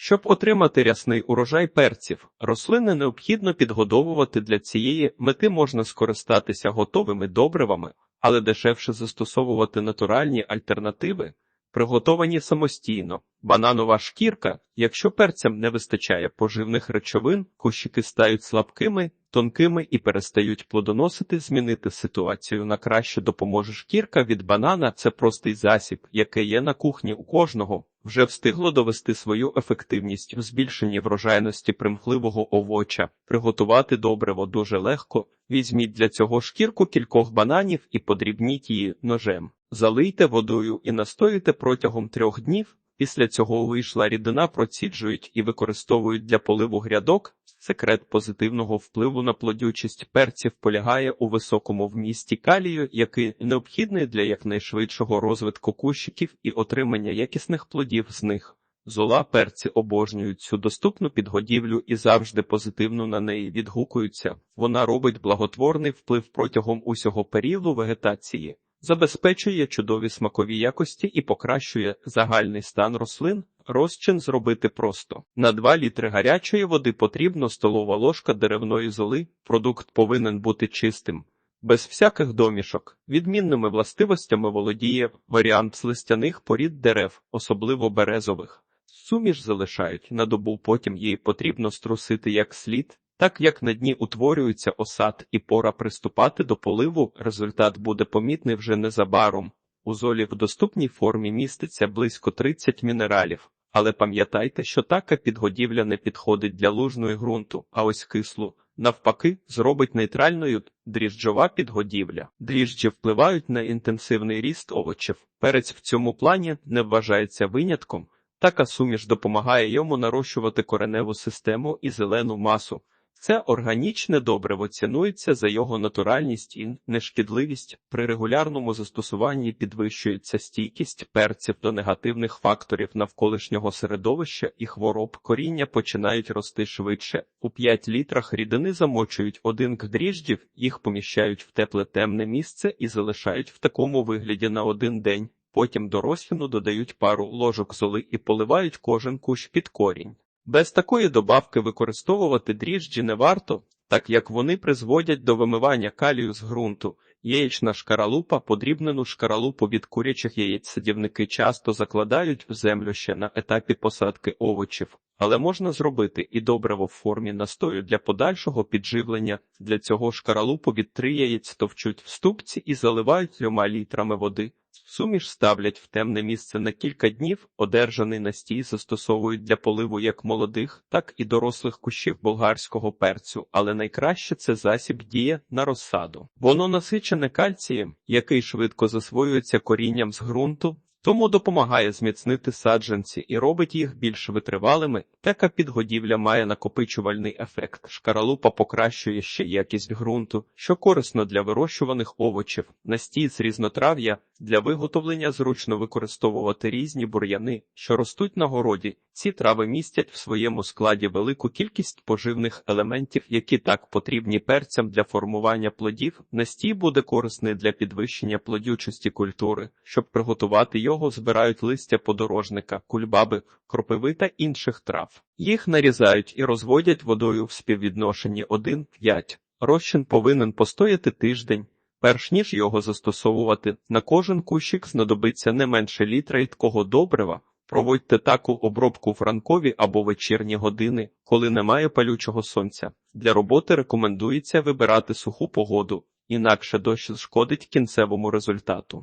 Щоб отримати рясний урожай перців, рослини необхідно підгодовувати для цієї мети можна скористатися готовими добривами, але дешевше застосовувати натуральні альтернативи, приготовані самостійно. Бананова шкірка, якщо перцям не вистачає поживних речовин, кущики стають слабкими, тонкими і перестають плодоносити, змінити ситуацію на краще допоможе шкірка від банана. Це простий засіб, який є на кухні у кожного. Вже встигло довести свою ефективність в збільшенні врожайності примхливого овоча. Приготувати добриво дуже легко. Візьміть для цього шкірку кількох бананів і подрібніть її ножем. Залийте водою і настоюйте протягом трьох днів. Після цього вийшла рідина проціджують і використовують для поливу грядок. Секрет позитивного впливу на плодючість перців полягає у високому вмісті калію, який необхідний для якнайшвидшого розвитку кущиків і отримання якісних плодів з них. Зола перці обожнюють цю доступну підгодівлю і завжди позитивно на неї відгукуються. Вона робить благотворний вплив протягом усього періоду вегетації забезпечує чудові смакові якості і покращує загальний стан рослин. Розчин зробити просто. На 2 літри гарячої води потрібно столова ложка деревної золи. Продукт повинен бути чистим, без всяких домішок. Відмінними властивостями володіє варіант з листяних порід дерев, особливо березових. Суміш залишають на добу, потім її потрібно струсити як слід. Так як на дні утворюється осад і пора приступати до поливу, результат буде помітний вже незабаром. У золі в доступній формі міститься близько 30 мінералів, але пам'ятайте, що така підгодівля не підходить для лужної ґрунту, а ось кислу, навпаки, зробить нейтральною дріжджова підгодівля. Дріжджі впливають на інтенсивний ріст овочів. Перець в цьому плані не вважається винятком. Така суміш допомагає йому нарощувати кореневу систему і зелену масу. Це органічне добриво цінується за його натуральність і нешкідливість. При регулярному застосуванні підвищується стійкість перців до негативних факторів навколишнього середовища і хвороб. Коріння починають рости швидше. У 5 літрах рідини замочують один к дріжджів, їх поміщають в тепле темне місце і залишають в такому вигляді на один день. Потім до розчину додають пару ложок золи і поливають кожен кущ під корінь. Без такої добавки використовувати дріжджі не варто, так як вони призводять до вимивання калію з ґрунту. Яєчна шкаралупа, подрібнену шкаралупу від курячих яєць садівники часто закладають в землю ще на етапі посадки овочів, але можна зробити і добриво в формі настою для подальшого підживлення. Для цього шкаралупу від три яєць товчуть в ступці і заливають трьома літрами води. Суміш ставлять в темне місце на кілька днів, одержаний настій застосовують для поливу як молодих, так і дорослих кущів болгарського перцю, але найкраще це засіб діє на розсаду. Воно насичене кальцієм, який швидко засвоюється корінням з ґрунту, тому допомагає зміцнити саджанці і робить їх більш витривалими. Така підгодівля має накопичувальний ефект. Шкаралупа покращує ще якість ґрунту, що корисно для вирощуваних овочів, настій з різнотрав'я. Для виготовлення зручно використовувати різні бур'яни, що ростуть на городі. Ці трави містять в своєму складі велику кількість поживних елементів, які так потрібні перцям для формування плодів. Настій буде корисний для підвищення плодючості культури. Щоб приготувати його, збирають листя подорожника, кульбаби, кропиви та інших трав. Їх нарізають і розводять водою в співвідношенні 1-5. Розчин повинен постояти тиждень. Перш ніж його застосовувати, на кожен кущик знадобиться не менше літра рідкого добрива. Проводьте таку обробку в ранкові або вечірні години, коли немає палючого сонця. Для роботи рекомендується вибирати суху погоду, інакше дощ шкодить кінцевому результату.